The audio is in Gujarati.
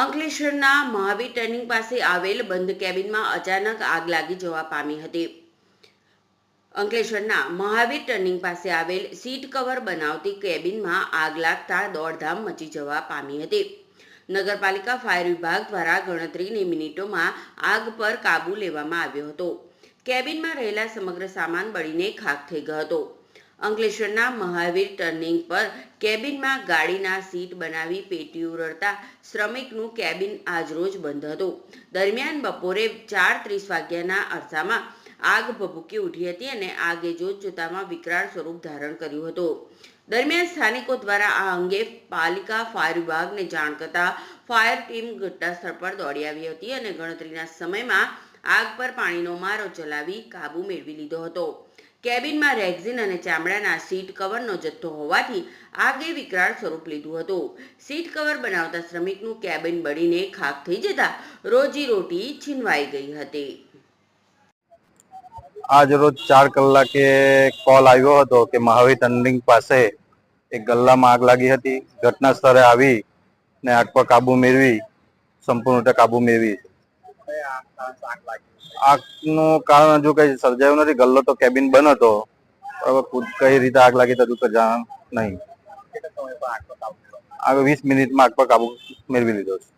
અંકલેશ્વરના મહાવીર ટર્નિંગ પાસે આવેલ બંધ કેબિનમાં અચાનક આગ લાગી જવા પામી હતી. અંકલેશ્વરના મહાવીર ટર્નિંગ પાસે આવેલ સીટ કવર બનાવતી કેબિનમાં આગ લાગતા દોડધામ મચી જવા પામી હતી. નગરપાલિકા ફાયર વિભાગ દ્વારા ગણતરીની મિનિટોમાં આગ પર કાબૂ લેવામાં આવ્યો હતો. કેબિનમાં રહેલા સમગ્ર સામાન બળીને ખાખ થઈ ગયો હતો. અંકલેશ્વરના મહાવીર ટર્નિંગ પર કેબિનમાં ગાડીના સીટ બનાવી પેટીયું રડતા શ્રમિકનું કેબિન આજરોજ બંધ હતું. દરમિયાન બપોરે ચાર ત્રીસ વાગ્યાના અરસામાં આગ ભભૂકી ઉઠી હતી અને આગે જોત જોતામાં વિકરાળ સ્વરૂપ ધારણ કર્યું હતું. દરમિયાન સ્થાનિકો દ્વારા આ અંગે પાલિકા, ફાયર વિભાગને જાણ કરતા ફાયર ટીમ ઘટનાસ્થળ પર દોડી આવી હતી અને ગણતરીના સમયમાં આગ પર પાણીનો મારો ચલાવી કાબુ મેળવી લીધો હતો. કેબિનમાં રેક્ઝિન અને ચામડાના સીટ કવરનો જથ્થો હોવાથી આગે વિકરાળ સ્વરૂપ લીધું હતું. સીટ કવર બનાવતા શ્રમિકનું કેબિન બળીને ખાક થઈ જતા રોજી રોટી છીનવાઈ ગઈ હતી. આજ રોજ ચાર કલાકે કોલ આવ્યો હતો કે મહાવીર ટર્નિંગ પાસે એક ગલ્લામાં આગ લાગી હતી. ઘટના સ્થળે આવી ને આગ પર કાબુ મેળવી, સંપૂર્ણ રીતે કાબુ મેળવી. આગનું કારણ હજુ કઈ સર્જાયું નથી. ગલ્લો તો કેબિન બંધ હતો. હવે કઈ રીતે આગ લાગી તું હજુ તો જાણ નહીં. આગ વીસ મિનિટમાં આગ પર કાબુ મેળવી લીધો છે.